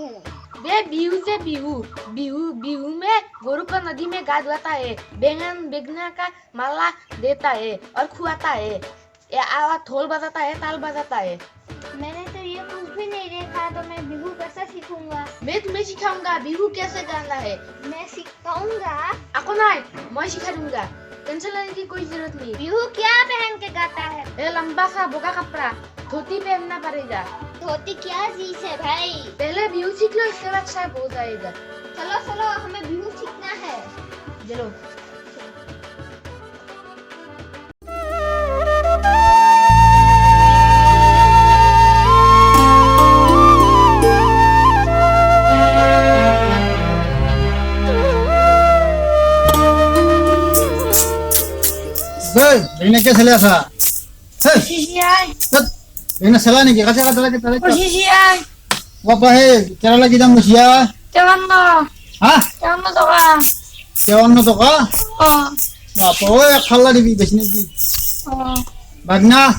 बिहू बे बिहू से बिहू बिहू बिहू में गोरु को नदी में गा धुआता है बैंगन बेगना का माला देता है और खुआता है। थोल बजाता है ताल बजाता है। मैंने तो ये कुछ भी नहीं देखा तो मैं बिहू कैसे सीखूँगा? मैं तुम्हें सिखाऊँगा बिहू कैसे गाना है। मैं सिखाऊँगा? आपको ना मैं सिखा दूँगा। टेंशन लेने की कोई ज़रूरत नहीं। बिहू क्या पहन के गाता है? लंबा सा बोका कपड़ा धोती पहनना पड़ेगा। धोती क्या चीज है भाई पहले बिहू सीख लो इसके बाद सब हो जाएगा चलो चलो हमें बिहू सीखना है चलो এই এখানে কে ছেলে আসা এই শিশিয়াই ধ্যাৎ, Ini salah nih, kasih kadala kita rito. O sisiya. Wapahe, tira lagi dang mo siya. Tiyawan mo. Ha? lo mo to lo toka? mo to ka? Oo. Bapo, oy, akala ya, kalah di ni Bibes. Oh. Bagna.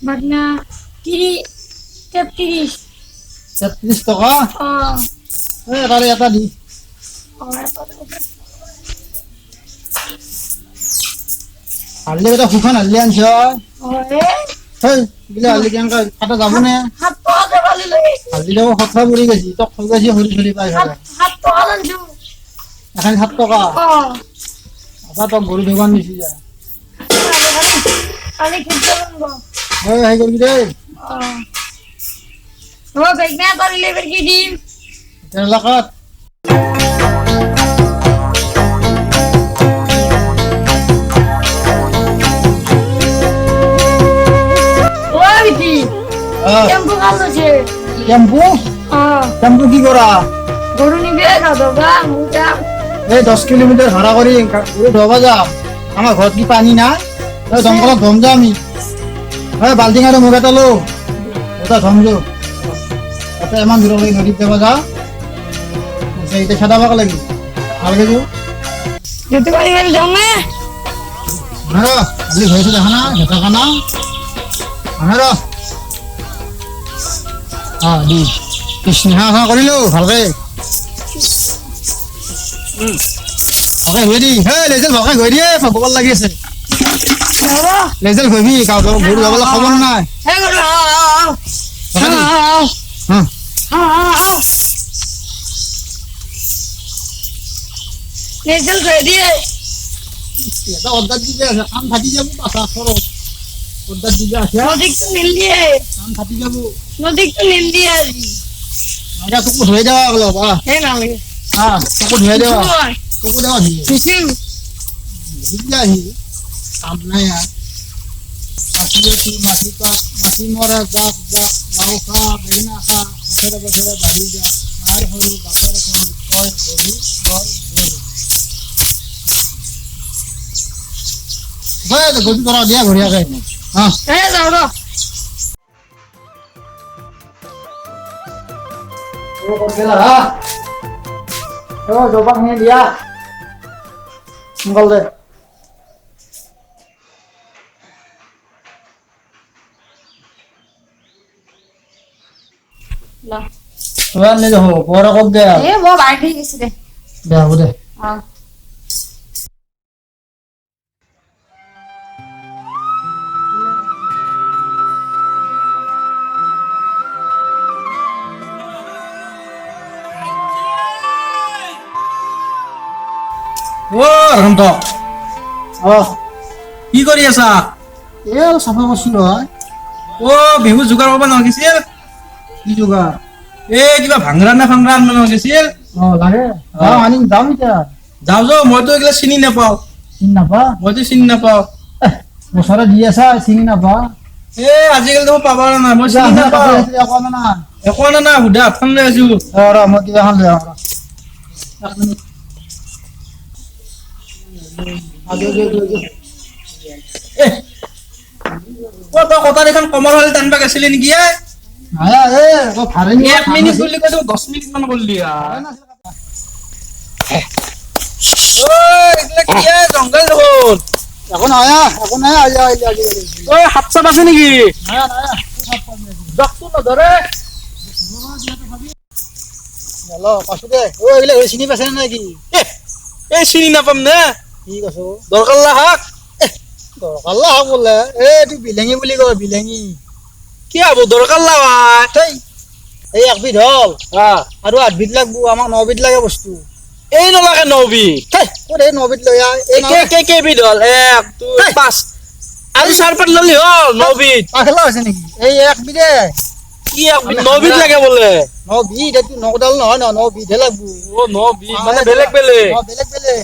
Bagna. Kiri. Cep kiri. Cep kiri toka? Oh. Eh, kali ya tadi. Oh, rata to. Kita bukan Alian anjay. Oh eh. এখন সাত টকা। আচ্ছা তক গরু দোকান দিছি যা। কালি খেলতে পারব এই হেই করবি রে ও বেগনা পারিলে এবার কি কেরালা কাট টেম্পু টেম্পু কি করা? গরু নিবে এই দশ কিলোমিটার ভাড়া করি ধোবা যাম আমার ঘর কি পানি এই দমকলত ধম যা আমি। এই বাল্টিং আৰু মোক এটা লো। ওটা ধম যো। তাতে ইমান দূৰলৈকে নদীত যাব যা। এতিয়া খেদাবাক লাগি ভালকে যো যেতে পারি গেলে যাও না? আনে ৰ আজি ঘৰটো দেখা না খানা আনে ৰ। অ দি। স্নেহা খানা কৰিলো ভালকে। দি। হে লেজেল ভালকে হৈ দিয়ে ভগৱান লাগি আছে। লেজেল ঘূৰিবি কাউ কাউ ঘূৰি যাবলৈ খবৰ নাই। দিয়ে। অৰ্ডাৰ কাম ফাটি যাব পাছা খৰচ নদীক নীল দিয়ে। কাম ফাটি যাব। নদীক নীল দিয়ে আজি। এটা তোকো ধুই দেওয়া অলপ আহ হে নালাগে আহ তোকো ধুই দেওয়া। তোকো দেওয়া ধুই খুশি দিলে আহি কাম আর। মাটি পা মাটি মরা লাউ খা বেঙেনা খা বছরে বছরে বাঢ়ি যা। গৰু হয় গৰু কৰা দিয়া ঘূৰিয়াকে হা হে যাও ৰ Ô, con kia là hả? Ô, rồi bác nghe đi à? Không câu đây. ল Tôi ăn đây rồi, bố đã không kìa. এ বৰ বাইক ৰহন্ত Ờ, কি? কৰি আছা? এ চাফা কৰছি হয় অ বিহু যোগাৰ কৰিব নালাগিছিল কি যোগাৰ? এ কিবা ভাংৰা নে ভাংৰা আনিব নালাগিছিল অ লাগে। যাওঁ আনি যাম এতিয়া। যাওঁ যাওঁ মইতো এইগিলা চিনি নাপাওঁ। চিনি নাপা? মইতো চিনি নাপাওঁ। বছৰে দি আছা চিনি নাপা? এ আজিকালি দেখোন পাবা নাই মই চিনি নাপাওঁ। একো আনা নাই। সুধা হাতখন লৈ আছো। ৰ মই কিবা এখন লৈ আহোঁ ৰ। এক মিনিট। কটাৰ এখন কমৰ হ'লে টানিব গৈছিলি নেকি এক মিনিট বুলি কৈ দহ মিনিট মান কৰিলি জংঘল দেখোন একো নহয় একো নাই। ঐ সাপ আছে নেকি জকটো নধৰে চিনি পাইছে নে কি এ এই চিনি নাপাম নে কি কৈছো? দৰকাৰ লাহাক দৰকাৰ লাহ বোলে এইটো বিলাঙী বুলি কয় বিলাঙী। কি হব দৰকাৰ লাহাই সেই এই একবিধ হ'ল। আৰু আঠবিধ লাগব আমাক নবিধ লাগে বস্তু। এই নলাকে নবি সেই ক'ত এই নবিধ লৈ আহ কে কে কেইবিধ হ'ল। এক দুই। পাঁচ। আৰু চাৰপাত ললি হ'ল নবিধ পাখেলা হৈছে নেকি? এই একবিধে কি নবিধ লাগে বোলে? নবিধ এইটো নকডাল নহয় ন নবিধহে লাগব। অ নবিধ মানে বেলেগ বেলেগ। অ, বেলেগ বেলেগ।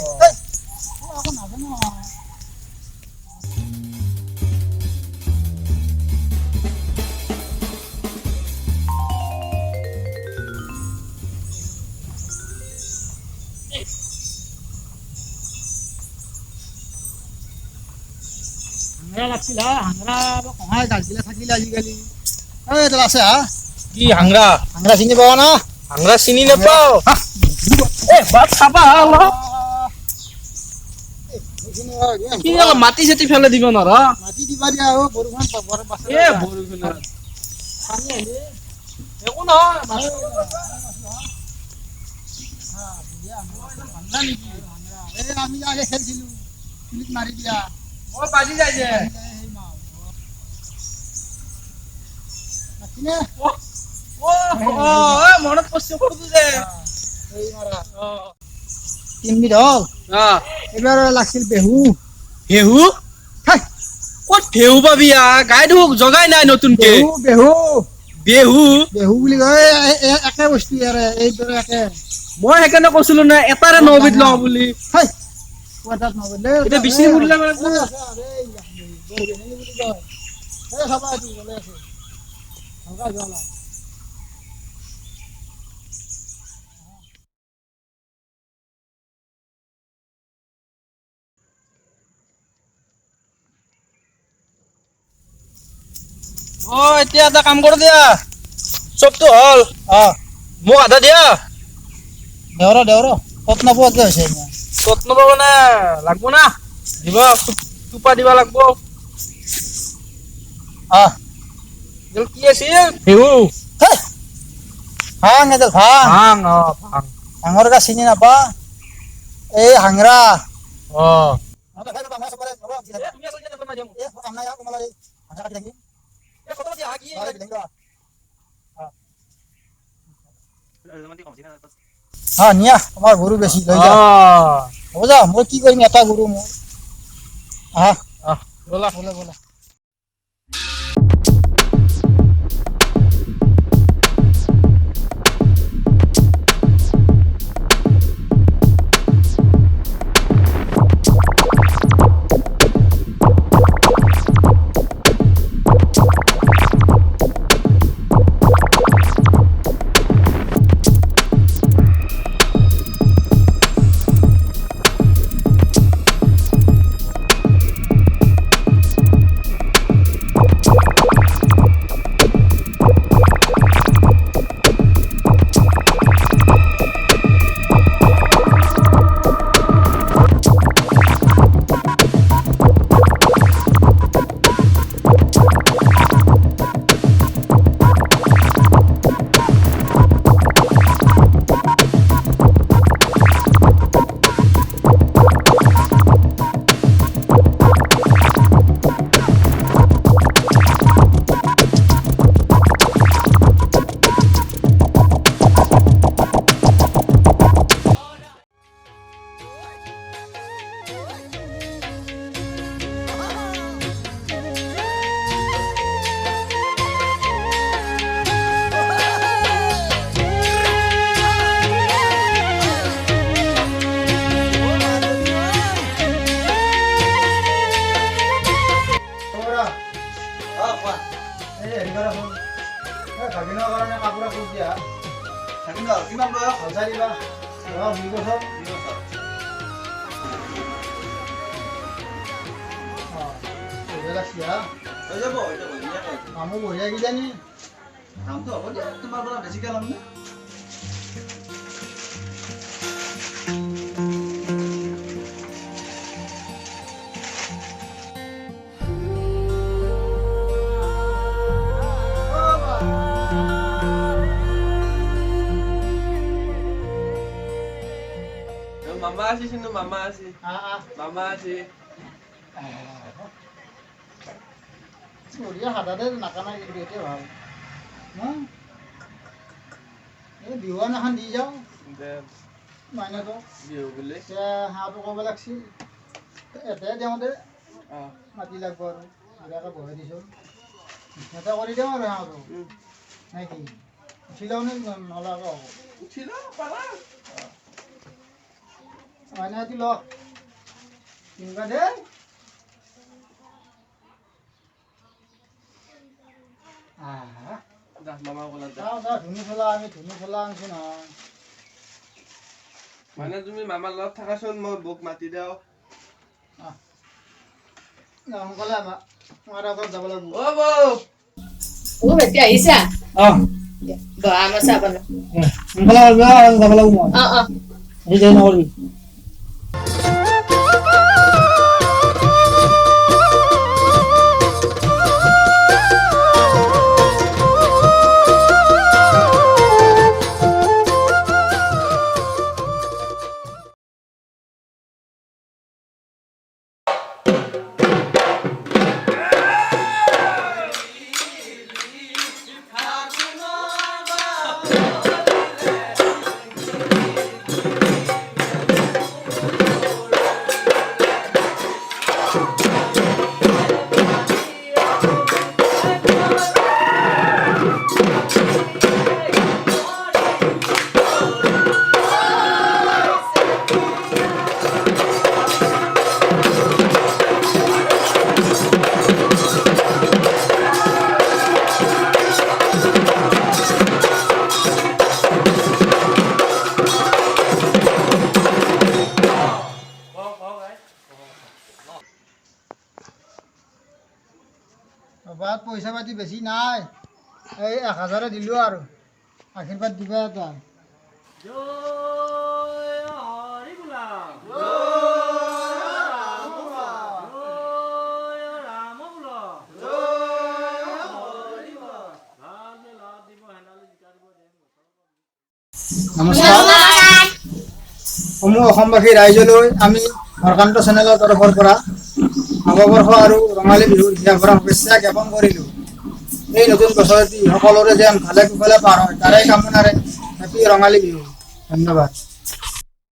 হাংৰা লাগছিল হাংৰা কমাই গাছবিলাক থাকিলে আজিকালি। তোৰ আছে হা? কি হাংৰা হাংৰা চিনি পাৱ না? হাংৰা চিনি নাপাও। মাটি চাটি ফেলে দিব নোৱাৰা মাটি দিবা দিয়া বৰষুণ বৰ বাচে এ বৰষুণত পানী আহিলে। একো নহয় আমি আগে খেলছিলো মাৰি দিয়া। বাজি যে এই হ'ল লাগছিল বেহু। ক'ত ভেহু পাবি গাই দেখোন জগাই নাই নতুনকে। বেহু বেহু। বেহু? বেহু বুলি কয় একে বস্তু ইয়াৰে এইদৰে একে। মই সেইকাৰণে কৈছিলো না এটাৰে নবিধ লওঁ বুলি। হাই, কোৱাটাত নগ'লে। এতিয়া বিচি এই, মুৰিলে মানে এই আছে, এই, এই, বৰবেঙেনী বুলি কয়। এই চাবা এইটো, ভালে আছে। হালকা জল আৰু। অ এতিয়া এটা কাম কৰ দিয়া চবটো হ'ল অ, মোক আধা দিয়া দেওৰ দেওৰ ক'ত নোপোৱাকে হৈছে এতিয়া। যত্ন পাব মানে লাগব না দিব টোপা দিব লাগব আহ, এইডাল কি আছিল ভেহু হেই, ভাং এডাল ভাং ভাং অ ভাং ভাঙৰ গা চিনি নাপা এই হাংৰা অ হা নিয়া তোমাৰ গৰু বেছি লই যা। যা মই কি কৰিম এটা গৰু মোৰ। আহা। ব'লা বোলে বোলে বয়স দুই বছৰ জানি বঢ়িয়া লাগছি হা কামো বঢ়িয়া কিজানি কামটো হ'ব দিয়া তোমাৰ পৰা বেছিকৈ ল'ম নে? মামা আছে শুনো মামা আছে আহ, আহ। মামা আছে বঢ়িয়া সাধাতে নাকানা কিন্তু এতিয়া ভাল? এই বিহুৱান এখন দি যাওঁ মাইনাটো বিহু বুলি এতিয়া হাঁহটো ক'ব লাগিছিল এটাই দিওঁ দে অঁ মাতি লাগব আৰু ধুনীয়াকৈ বহাই দিছোঁ এটা কৰি দিওঁ আৰু হাঁহটো নে কি উঠিলেও নে নলাকৈ হ'ব উঠি ল পাৰা মাইনাটি ল কিনিবা দেই আহা দা মামা ক'লা দে চাওঁ চাওঁ ধুনু চলা আমি ধুনু চলা আনিছোঁ নহয় মানে তুমি মামাৰ লগত থাকাচোন মই বৌক মাতি দিওঁ না, সোনকালে আমাৰ আমাৰ আগত যাব লাগিব অ বৌ ও বেটি আহিছা অঁ বহা আমাৰ চাহ বনা সোনকালে যাব লাগিব মই অ অ সেই দেৰি নকৰিবি পইচা পাতি বেছি নাই। এই এক হাজাৰে দিলোঁ আৰু। আশীৰ্বাদ দিবা এটা। নমস্কাৰ। সমূহ অসমবাসী ৰাইজলৈ আমি হৰকান্ত চেনেলৰ তৰফৰ পৰা নৱবৰ্ষ আৰু ৰঙালী বিহুৰ হিয়াৰ পৰা শুভেচ্ছা জ্ঞাপন কৰিলোঁ। এই নতুন বছৰটি সকলোৰে যেন ভালে কুশলে পাৰ হয়, তাৰে কামনাৰে হেপী ৰঙালী বিহু। ধন্যবাদ।